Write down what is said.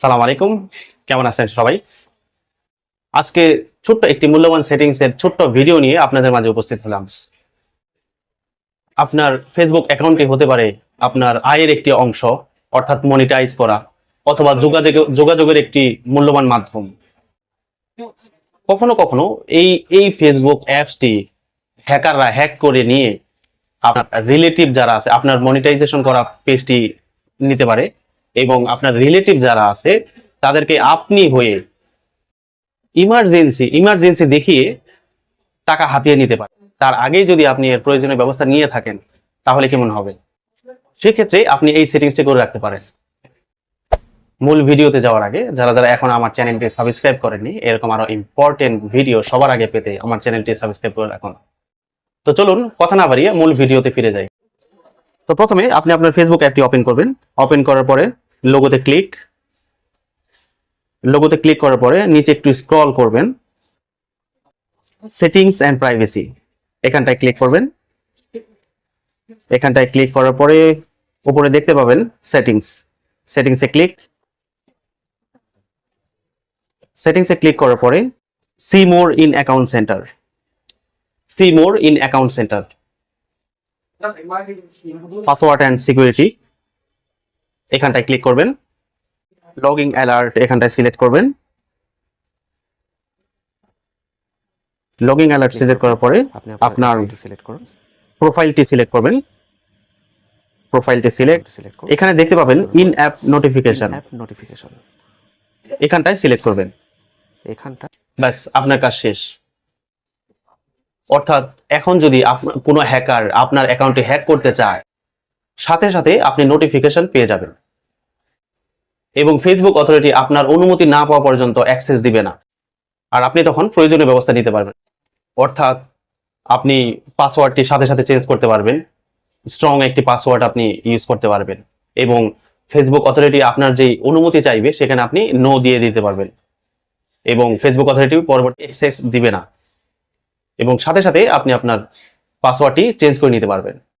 সালাম আলাইকুম। কেমন আছেন সবাই? আজকে ছোট্ট একটি মূল্যবান সেটিংস এর ছোট্ট ভিডিও নিয়ে আপনাদের মাঝে উপস্থিত হলাম। আপনার ফেসবুক অ্যাকাউন্টটি হতে পারে আপনার আয়ের একটি অংশ, অর্থাৎ মনিটাইজ করা, অথবা যোগাযোগ, যোগাযোগের একটি মূল্যবান মাধ্যম। কখনো কখনো এই এই ফেসবুক অ্যাপসটি হ্যাকাররা হ্যাক করে নিয়ে আপনার রিলেটিভ যারা আছে, আপনার মনিটাইজেশন করা পেজটি নিতে পারে। এবং আপনার রিলেটিভ যারা আছে, তাদেরকে আপনি হয়ে ইমার্জেন্সি ইমার্জেন্সি দেখিয়ে টাকা হাতিয়ে নিতে পারে তার আগেই যদি আপনি এর প্রয়োজনীয় ব্যবস্থা নিয়ে থাকেন, তাহলে কেমন হবে? সেক্ষেত্রে আপনি এই সেটিংসটি করে রাখতে পারেন। মূল ভিডিওতে যাওয়ার আগে, যারা যারা এখন আমার চ্যানেলটি সাবস্ক্রাইব করেননি, এরকম আরও ইম্পর্টেন্ট ভিডিও সবার আগে পেতে আমার চ্যানেলটি সাবস্ক্রাইব করে রাখুন। তো চলুন, কথা না বাড়িয়ে মূল ভিডিওতে ফিরে যাই। তো প্রথমে আপনি আপনার ফেসবুক অ্যাপটি ওপেন করবেন। ওপেন করার পরে লোগোতে ক্লিক লোগোতে ক্লিক করার পরে নিচে একটু স্ক্রল করবেন। সেটিংস অ্যান্ড প্রাইভেসি এখানটায় ক্লিক করবেন। এখানটায় ক্লিক করার পরে উপরে দেখতে পাবেন সেটিংস সেটিংসে ক্লিক সেটিংসে ক্লিক করার পরে see more in account centre see more in account centre password and security এখানটায় ক্লিক করবেন। লগিং অ্যালার্ট এখানটায় সিলেক্ট করবেন। লগিং অ্যালার্ট সিলেক্ট করার পরে আপনি আপনার সিলেক্ট করুন। প্রোফাইলটি সিলেক্ট করবেন। প্রোফাইলটি সিলেক্ট সিলেক্ট এখানে দেখতে পাবেন ইন অ্যাপ নোটিফিকেশন নোটিফিকেশন এখানটায় সিলেক্ট করবেন। এখানটা ব্যাস আপনার কাজ শেষ। অর্থাৎ এখন যদি কোনো হ্যাকার আপনার অ্যাকাউন্টে হ্যাক করতে চায় সাথে সাথে আপনি নোটিফিকেশন পেয়ে যাবেন। এবং ফেসবুক অথরিটি আপনার অনুমতি না পাওয়া পর্যন্ত অ্যাক্সেস দিবে না। আর আপনি তখন প্রয়োজনীয় ব্যবস্থা নিতে পারবেন। অর্থাৎ আপনি পাসওয়ার্ডটি সাথে সাথে চেঞ্জ করতে পারবেন। স্ট্রং একটি পাসওয়ার্ড আপনি ইউজ করতে পারবেন। এবং ফেসবুক অথরিটি আপনার যেই অনুমতি চাইবে, সেখানে আপনি নো দিয়ে দিতে পারবেন। এবং ফেসবুক অথরিটি পরবর্তী অ্যাক্সেস দিবে না। এবং সাথে সাথে আপনি আপনার পাসওয়ার্ডটি চেঞ্জ করে নিতে পারবেন।